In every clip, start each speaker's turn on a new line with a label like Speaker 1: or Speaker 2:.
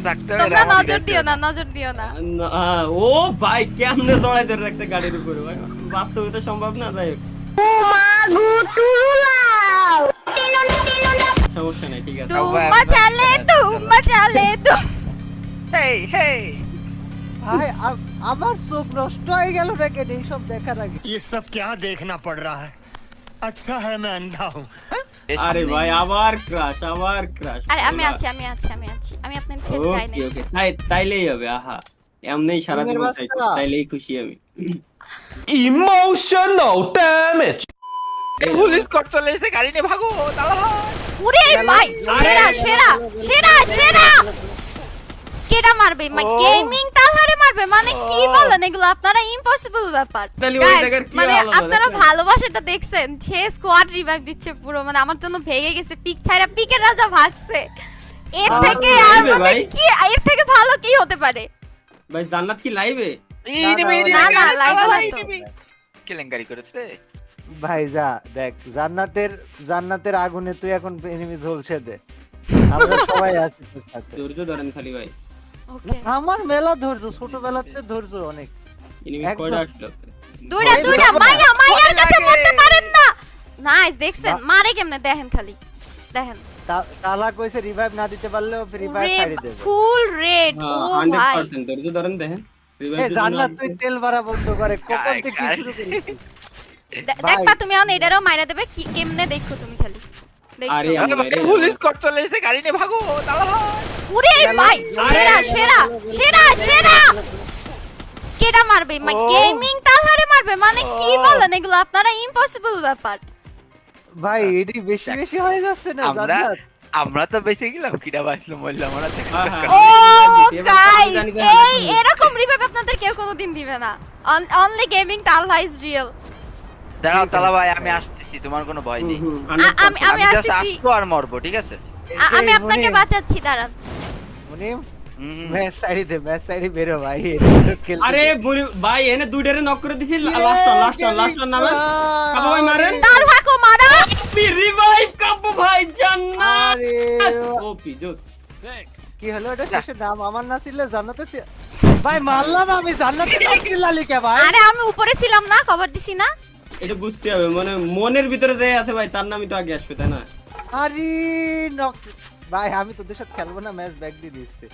Speaker 1: পিছনে থাকতে হবে
Speaker 2: তোমরা
Speaker 1: আমার
Speaker 2: নজর
Speaker 1: দেখতে
Speaker 2: দিও
Speaker 1: হবে।
Speaker 2: না নজর দিও না
Speaker 3: না, আহ, ও ভাই কেমনে দড়াই ধরে রাখতে গাড়ির উপরে ভাই বাস্তবে তো সম্ভব না যাই হোক। সমস্যা নাই ঠিক আছে
Speaker 2: তুম্বা চালে তুম্বা চালে তুম
Speaker 1: হেই হেই
Speaker 4: ভাই আ- আমার চোখ নষ্ট হয়ে গেল না কেন এইসব দেখার আগে
Speaker 5: ये सब क्या देखना पड़ रहा है अच्छा है मैं अंधा हूँ
Speaker 3: আরে ভাই আবার ক্রাশ আবার ক্রাশ
Speaker 2: আরে আমি আছি আমি আছি আমি আছি আমি আপনার ছেড়ে যাই না
Speaker 3: ওকে ওকে তাই তাইলেই হবে আহা। এমনি সারা জীবন তাইলেই খুশি আমি।
Speaker 6: Emotional damage.
Speaker 1: পুলিশ কর চলে এসে গাড়ি নিয়ে ভাগো ভাই
Speaker 2: ওরে ভাই সেরা সেরা সেরা সেরা। কেডা মারবে? মানে
Speaker 1: ও।
Speaker 2: গেমিং তালহারে মানে কি
Speaker 1: ও।
Speaker 2: বলেন? এগুলো আপনারা ইম্পসিবল ব্যাপার। মানে আপনারা
Speaker 3: দেখছেন?
Speaker 2: ভালোবাসাটা দেখছেন? সে স্কোয়াড রিভাইভ দিচ্ছে পুরো। মানে আমার জন্য ভেঙে গেছে। পিক ছাড়া পিকের রাজা ভাগছে। এর থেকে আর মানে কি এর থেকে ভালো কি হতে পারে?
Speaker 3: ভাই জান্নাত কি লাইভে
Speaker 4: না, না,
Speaker 2: লাইভে না তো।
Speaker 1: কেলেঙ্কারি করেছে রে।
Speaker 4: ভাই যা দেখ জান্নাতের জান্নাতের আগুনে তুই এখন এনিমি ঝলসে দে। আমরা সবাই আছি তোর সাথে।
Speaker 3: ধৈর্য ধরেন খালি ভাই।
Speaker 4: আমার মেলা ধৈর্য ছোটবেলাতে ধৈর্য অনেক।
Speaker 2: দুইটা দুইটা মাইয়া মাইয়ার কাছে পারেন না। নাইস দেখছেন? মারে কেমনে? দেখেন খালি। দেখেন।
Speaker 4: তালা কইছে রিভাইভ না দিতে ফায়ার ছাড়ি দেবে।
Speaker 2: ফুল রেড ও ভাই
Speaker 3: পার্সেন্ট ধৈর্য ধরেন দেখেন।
Speaker 4: এ জান্নাত তুই তেল ভরা বন্ধ করে কখন
Speaker 1: গায়,
Speaker 4: থেকে
Speaker 1: গায়।
Speaker 4: শুরু করেছিস।
Speaker 2: দেখবা তুমি এখন এটারও মাইরা দেবে। কি কেমনে দেখো তুমি খালি।
Speaker 3: আরে
Speaker 1: পুলিশ কর চলে এসে গাড়ি নিয়ে ভাগো
Speaker 2: ওরে ভাই। সেরা সেরা সেরা সেরা।
Speaker 4: গেল।
Speaker 2: মারবে মানে গেমিং তালহারে মারবে? মানে কি বলেন এগুলো? আপনারা ইম্পসিবল ব্যাপার।
Speaker 4: ভাই এটি বেশি বেশি হয়ে যাচ্ছে না জান্নাত।
Speaker 1: আমরা তো বেঁচে গেলাম কিরা বাঁচলো মরলাম আমরা।
Speaker 2: ও গাইস এই এরকম রিভাইভ আপনাদের কেউ কোনোদিন দিবে না। Only gaming Talha is real
Speaker 1: দাঁড়াও তালা ভাই আমি আসতেছি তোমার কোনো ভয় নেই।
Speaker 3: হুম, হুম, 100%
Speaker 2: আমি আমি
Speaker 1: আমি
Speaker 2: আসতেছি।
Speaker 1: আসব আর মরবো ঠিক আছে?
Speaker 2: আমি আপনাকে বাঁচাচ্ছি দাঁড়ান।
Speaker 4: মুনিম ম্যাচ সাইডে দে ম্যাচ সাইডে বেরো ভাই এটা তো খেলতে
Speaker 3: আরে ভাই এনে দুইটারে নক করে দিছি লাস্ট লাস্ট লাস্ট নামে। কাবু ভাই মারেন
Speaker 2: তালহা কো মারা।
Speaker 3: রিভাইভ কাবু ভাই জান্নাত। ওপি জোস।
Speaker 4: কি হলো এটা শেষের নাম আমার না ছিল জান্নাতে ভাই মারলাম আমি জান্নাতে নাম চিল্লালি কে ভাই?
Speaker 2: আরে আমি উপরে ছিলাম না কভার দিছি না।
Speaker 3: এটা বুঝতে হবে মানে মনের ভিতরে যে আছে ভাই তার নামই তো আগে আসবে তাই না?
Speaker 4: আরে নক ভাই আমি তোদের সাথে খেলব না ম্যাচ ব্যাক দিয়ে দিচ্ছি।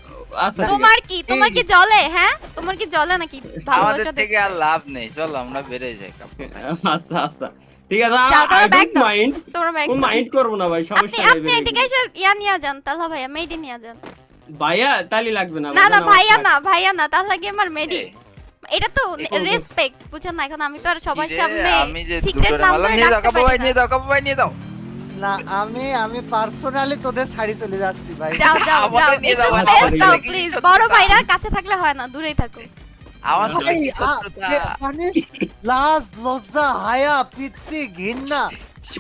Speaker 3: আচ্ছা।
Speaker 2: তোমার কি তোমার কি জ্বলে হ্যাঁ? তোমার কি জ্বলে নাকি
Speaker 1: আমাদের থেকে আর লাভ নেই। চলো আমরা বেড়ে যাই
Speaker 3: আচ্ছা আচ্ছা। ঠিক আছে
Speaker 2: যাও,
Speaker 3: আই ডোন্ট মাইন্ড
Speaker 2: তোমার ব্যাগ
Speaker 3: কোন মাইন্ড করব না ভাই সমস্যা নেই
Speaker 2: আপনি এদিকে এসে ইয়া নিয়ে যান তাহলে ভাইয়া মেডি নিয়ে যান
Speaker 3: ভাইয়া তালি লাগবে না
Speaker 2: না না ভাইয়া না। ভাইয়া না তাহলে কি আমার মেডি? এটা তো রেসপেক্ট বুঝছেন না এখন আমি তো আর সবার সামনে
Speaker 1: আমি
Speaker 2: সিক্রেট
Speaker 1: দুটোরে
Speaker 2: নাম
Speaker 1: মারলাম,
Speaker 2: ধরে
Speaker 1: নিয়ে
Speaker 2: ডাকতে
Speaker 1: দাও ভাই নিয়ে দাও
Speaker 4: না আমি আমি পার্সোনালি তোদের ছাড়ি চলে যাচ্ছি ভাই।
Speaker 2: যাও যাও যাও একটু স্পেস দাও প্লিজ বড় ভাইরা কাছে থাকলে হয় না দূরেই থাকো।
Speaker 1: আমার সাথে
Speaker 4: ভাই,
Speaker 1: কি
Speaker 4: আ,
Speaker 1: শত্রুতা?
Speaker 4: এ, মানে লাজ লজ্জা হায়া পিত্তি ঘৃণা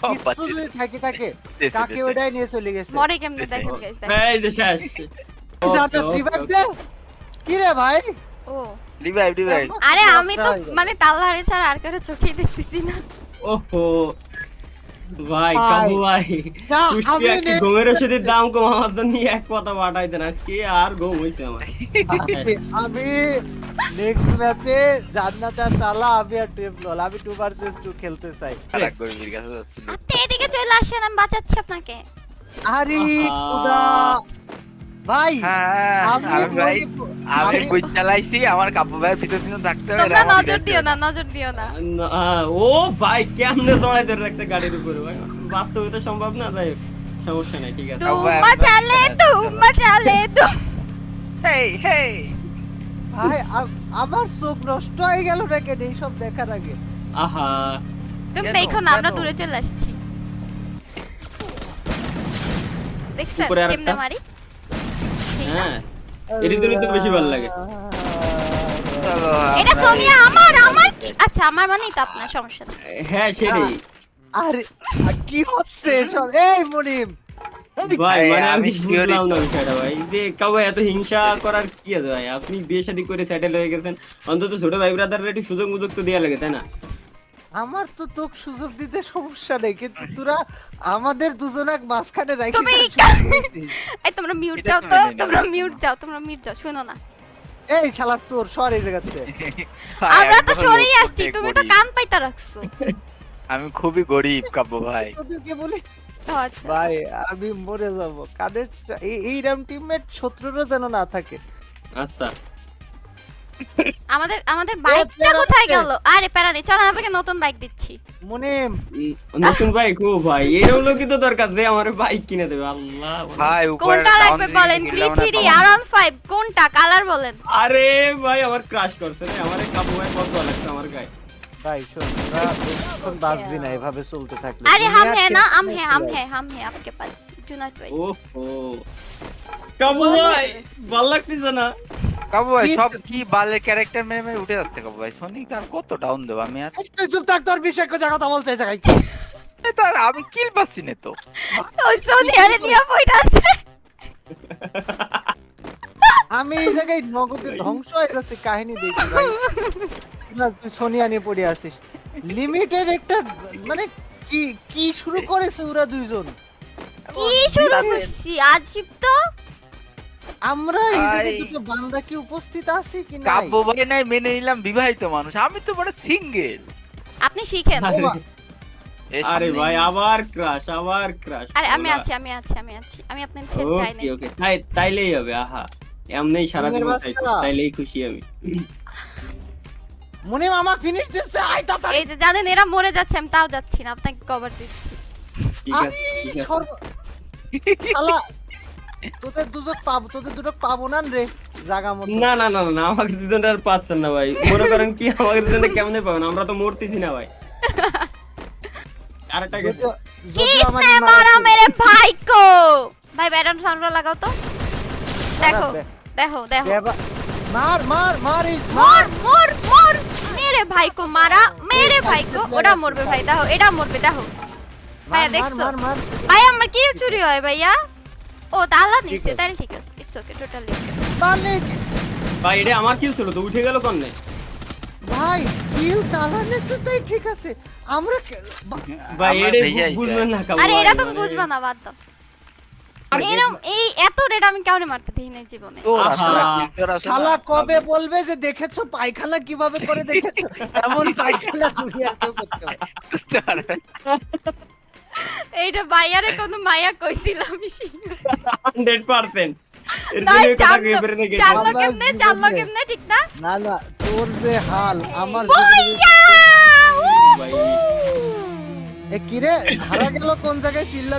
Speaker 4: কিছু যদি থাকে থাকে কাকে ওটাই নিয়ে চলে গেছে?
Speaker 2: মরে কেমনে দেখেন গাইস
Speaker 3: এই যে শেষ।
Speaker 4: জান্নাত রিভাইভ দে। কি রে ভাই?
Speaker 2: ও।
Speaker 1: রিভাইভ রিভাইভ
Speaker 2: আরে আমি তো। মানে তাল্লাহারে ছাড়া আর কারও চোখেই দেখতেছি না।
Speaker 3: ওহো। ভাই। কাবু ভাই
Speaker 4: না,
Speaker 3: কুষ্টি
Speaker 4: আমি
Speaker 3: একটি গমের ওষুধের দাম কম আমার জন্য এক কথা পাঠাই দেন আজকে আর গম হইছে আমার।
Speaker 4: আমি নেক্সট ম্যাচে জান্নাত আর তালা আমি আর টেবলল আমি টু ভার্সেস টু খেলতে চাই।
Speaker 2: এদিকে চলে আসেন আমি বাঁচাচ্ছি আপনাকে।
Speaker 4: আরে খুদা। ভাই
Speaker 1: হ্যাঁ
Speaker 4: আমি
Speaker 1: আমি চালাইছি? আমার কাপড় ভাই ভিতর দিন থাকতে হবে
Speaker 2: তোমরা নজর দিও না নজর দিও না।
Speaker 3: ও ভাই কেমনে দড়াই ধরে রাখতে গাড়ির উপরে? ভাই বাস্তবে তো সম্ভব না সমস্যা নাই ঠিক আছে।
Speaker 1: তো-
Speaker 2: চালে চালে
Speaker 1: হেই হেই।
Speaker 4: ভাই আমার চোখ নষ্ট হয়ে গেল না কেন এইসব দেখার আগে?
Speaker 3: আহা।
Speaker 2: তুমি দেখো না আমরা দূরে চলে আসছি।
Speaker 3: আরেকটা।
Speaker 2: কেমনে মারি?
Speaker 3: হ্যাঁ। এর তো বেশি ভালো লাগে।
Speaker 2: এটা সোনিয়া আমার আমার কি? আচ্ছা আমার মানেই তো আপনার সমস্যা।
Speaker 3: হ্যাঁ সেটাই।
Speaker 4: আরে কি হচ্ছে সব এই মনিম।
Speaker 3: ভাই মানে আমি বুঝলাম না বিষয়টা ভাই। যে কাউ এত হিংসা করার কি আছে ভাই? আপনি বিয়ে শাদী করে সেটেল হয়ে গেছেন। অন্তত ছোট ভাই ব্রাদারের একটু সুযোগ মুযোগ তো দেওয়া লাগে তাই না?
Speaker 4: আমার তো তোকে সুযোগ দিতে সমস্যা নেই কিন্তু তোরা আমাদের দুজনাক মাঝখানে রাখি
Speaker 2: তুমি- এই তোমরা মিউট যাও
Speaker 1: তো
Speaker 2: তোমরা মিউট যাও তোমরা মিউট যাও শোনো না।
Speaker 4: এই শালা চোর সর এই জায়গাতে।
Speaker 1: ভাই,
Speaker 2: আমরা
Speaker 1: আমি
Speaker 2: তো সরেই আসছি তুমি তো। কান পাইতা রাখছো।
Speaker 1: আমি খুবই গরিব কাব্য ভাই।
Speaker 4: তোদেরকে বলি?
Speaker 2: আচ্ছা।
Speaker 4: ভাই আমি মরে যাব। কাদের এই- এইরকম টিমমেট শত্রুরও যেন না থাকে।
Speaker 3: আচ্ছা।
Speaker 2: আমাদের আমাদের বাইকটা
Speaker 4: প্যারা
Speaker 2: কোথায়
Speaker 4: আছে।
Speaker 2: গেল আরে প্যারা নেই চলো আপনাকে নতুন বাইক দিচ্ছি
Speaker 4: মুনিম
Speaker 3: উম, নতুন বাইক ও ভাই এরও লোকই তো দরকার যে আমার বাইক কিনে দেবে আল্লাহ
Speaker 1: ভাই উপরে
Speaker 2: কোনটা
Speaker 1: down
Speaker 2: লাগবে
Speaker 1: দিকে
Speaker 2: বলেন
Speaker 1: গেলে মনে হয়
Speaker 2: প্রিথিরি
Speaker 1: পাবো
Speaker 2: আর
Speaker 1: না।
Speaker 2: অন ফাইভ কোনটা কালার বলেন
Speaker 3: আরে ভাই আমার ক্রাশ করছে রে আমার এই কাপু ভাই কত লাগছে আমার গায়ে
Speaker 4: ভাই শোন তোরা বেশিক্ষণ বাঁচবি না এভাবে চলতে থাকলে
Speaker 2: अरे
Speaker 4: দুনিয়া
Speaker 2: हम है ना
Speaker 4: শেষ
Speaker 2: हम
Speaker 4: হয়ে
Speaker 2: है हम
Speaker 4: যাবে।
Speaker 2: है हम है आपके पास डू नॉट वरी
Speaker 3: ওহো কাবু ভাই ভাল লাগতেছে না
Speaker 1: ভাই
Speaker 4: কি-
Speaker 1: সব কি বালের ক্যারেক্টার মেরে মেরে উঠে যাচ্ছে কাব্য ভাই? সনিক আর কত ডাউন দেবো আমি আর?
Speaker 4: এই চুপ থাক তোর বিষয় কথা কথা বলতে জায়গায়।
Speaker 1: তার আমি কিল পাচ্ছি না তো।
Speaker 2: ও সোনি আরে দিয়া পয়টা আছে।
Speaker 4: আমি এই জায়গায় নগদে ধ্বংস হয়ে যাচ্ছে কাহিনী দেখি ভাই। তুই সোনিয়া নিয়ে পড়ে আসিস লিমিটেড একটা মানে কি কি শুরু করেছে ওরা দুইজন?
Speaker 2: কি শুরু করছি? আজিব তো।
Speaker 4: আমরা এই দুটো বান্দা কি উপস্থিত আছি কি নাই?
Speaker 1: কাব্য ভাই নাই মেনে নিলাম বিবাহিত মানুষ। আমি তো বড় সিঙ্গেল
Speaker 2: আপনি শিখেন।
Speaker 3: আরে ভাই আবার ক্রাশ আবার ক্রাশ
Speaker 2: আরে আমি আছি আমি আছি আমি আছি। আমি আপনার ছেড়ে চাই না
Speaker 3: ওকে ওকে তাই তাইলেই হবে আহা। এমনি সারা। তাই- তাইলেই খুশি আমি।
Speaker 4: মুনিম আমা ফিনিশ দিচ্ছে আই তাড়াতাড়ি।
Speaker 2: এই যে জানেন এরা মরে যাচ্ছে আমি তাও যাচ্ছি না আপনাকে কভার দিচ্ছি।
Speaker 3: ঠিক আছে
Speaker 4: তোদের দুজন পাবো তোদের দুটো পাবো না রে? জাগা মতো।
Speaker 3: না না না না আমাকে দুজনটা আর পাচ্ছেন না ভাই। মনে করেন কি আমাকে দুজনটা কেমনে পাবেন? আমরা তো মরতেছি না ভাই। আরেকটা গেছে।
Speaker 2: কিসে
Speaker 4: মারা
Speaker 2: মেরে ভাই কো ভাই ব্যাটন সাউন্ড লাগাও
Speaker 4: তো।
Speaker 2: দেখো দেখো
Speaker 4: দেখো। মার মার মার
Speaker 2: মার মর মর! মেরে ভাই কো মারা মেরে ভাই কো ওটা মরবে ভাই দাও এটা মরবে দাও
Speaker 4: ভাই
Speaker 2: দেখছ? ভাই আমার কি চুরি হয় ভাইয়া? ও তালা নিচে। তাহলে ঠিক আছে। ইটস ওকে টোটালি
Speaker 4: মালিক!
Speaker 3: ভাই এটা আমার কিল ছিল তো উঠে গেল কন্নে?
Speaker 4: ভাই কিল তালা নেছে তাই ঠিক আছে। আমরা
Speaker 3: ভাই
Speaker 1: আমরা
Speaker 3: এটা বুঝবেন না
Speaker 2: আরে এটা তুমি
Speaker 3: মানে-
Speaker 2: বুঝবা না বাদ দাও। এরম এই এত রেট আমি কাউরে মারতে দিই জীবনে?
Speaker 4: শালা কবে বলবে যে দেখেছ পায়খানা কীভাবে করে দেখেছ? এমন পায়খানা দুনিয়ার করতে
Speaker 1: করতে পারবে।
Speaker 2: এইটা ভাইয়ারে কোন মায়া
Speaker 3: 100%
Speaker 4: জীবনে-
Speaker 2: জানলো কেমনে ঠিক না?
Speaker 4: না না তোর যে হাল আমার এ কিরে হারা গেল কোন জায়গায়? চিল্লা